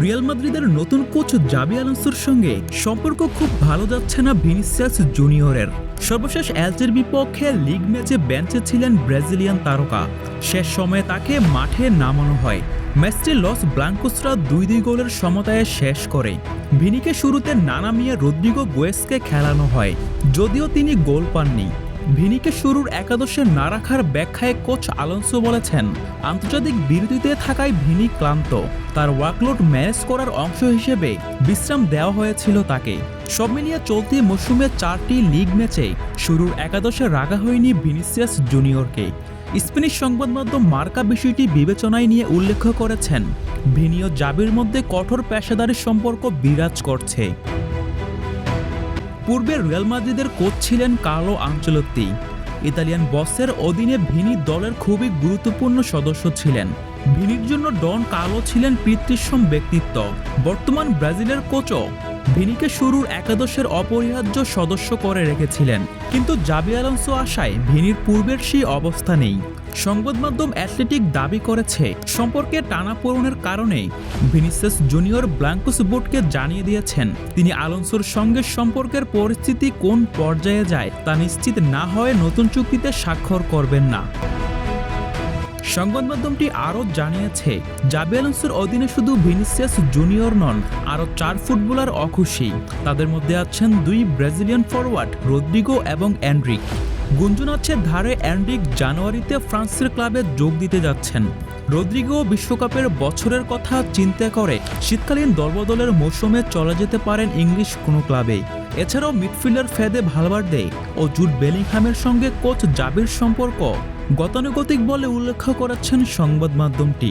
Real মাদ্রিদের নতুন coach জাবি আলোনসোর সঙ্গে সম্পর্ক খুব ভালো যাচ্ছে না ভিনিসিয়াস জুনিয়রের। সর্বশেষ এলচের বিপক্ষে লিগ ম্যাচে বেঞ্চে ছিলেন ব্রাজিলিয়ান তারকা। শেষ সময়ে তাকে মাঠে নামানো হয়। ম্যাচটি লস ব্লাঙ্কোসরা দুই দুই গোলের সমতায় শেষ করে। ভিনিকে শুরুতে নানা মিয়া রদ্রিগো গোয়েসকে খেলানো হয়, যদিও তিনি গোল পাননি। ভিনিকে শুরুর একাদশে না রাখার ব্যাখ্যায় কোচ আলোনসো বলেছেন, আন্তর্জাতিক বিরতিতে থাকায় ভিনি ক্লান্ত। তার ওয়ার্কলোড ম্যানেজ করার অংশ হিসেবে বিশ্রাম দেওয়া হয়েছিল তাকে। সব মিলিয়ে চলতি মৌসুমে চারটি লিগ ম্যাচে শুরুর একাদশে রাখা হয়নি ভিনিসিয়াস জুনিয়রকে। স্প্যানিশ সংবাদ মাধ্যম মার্কা বিষয়টি বিবেচনায় নিয়ে উল্লেখ করেছেন ভিনি ও জাবির মধ্যে কঠোর পেশাদারি সম্পর্ক বিরাজ করছে। পূর্বে রিয়াল মাদ্রিদের কোচ ছিলেন কার্লো আঞ্চলত্তি ইতালিয়ান বসের অধীনে ভিনি দলের খুবই গুরুত্বপূর্ণ সদস্য ছিলেন। ভিনির জন্য ডন কার্লো ছিলেন পিতৃসম ব্যক্তিত্ব। বর্তমান ব্রাজিলের কোচও। ভিনিকে শুরুর একাদশের অপরিহার্য সদস্য করে রেখেছিলেন। কিন্তু জাবি আলোনসো আশায় ভিনির পূর্বের সেই অবস্থা নেই। সংবাদ মাধ্যম অ্যাথলেটিক দাবি করেছে, সম্পর্কে টানাপোড়েনের কারণে ভিনিসিয়াস জুনিয়র ব্ল্যাঙ্কোস বোর্ডকে জানিয়ে দিয়েছেন, তিনি আলোনসোর সঙ্গে সম্পর্কের পরিস্থিতি কোন পর্যায়ে যায় তা নিশ্চিত না হয়ে নতুন চুক্তিতে স্বাক্ষর করবেন না। সংবাদ মাধ্যমটি আরও জানিয়েছে, জাবি আলোনসোর অধীনে শুধু ভিনিসিয়াস জুনিয়র নন, আরও চার ফুটবলার অখুশি। তাদের মধ্যে আছেন দুই ব্রাজিলিয়ান ফরওয়ার্ড রদ্রিগো এবং অ্যান্ড্রিক গুঞ্জন আছে ধারে অ্যান্ড্রিক জানুয়ারিতে ফ্রান্সের ক্লাবে যোগ দিতে যাচ্ছেন। রদ্রিগো বিশ্বকাপের বছরের কথা চিন্তা করে শীতকালীন দলবদলের মৌসুমে চলে যেতে পারেন ইংলিশ কোনো ক্লাবে। এছাড়াও মিডফিল্ডার ফেদে ভালভার্দে ও জুট বেলিংহামের সঙ্গে কোচ জাবির সম্পর্ক। গতানুগতিক বলে উল্লেখ করাচ্ছেন সংবাদ মাধ্যমটি।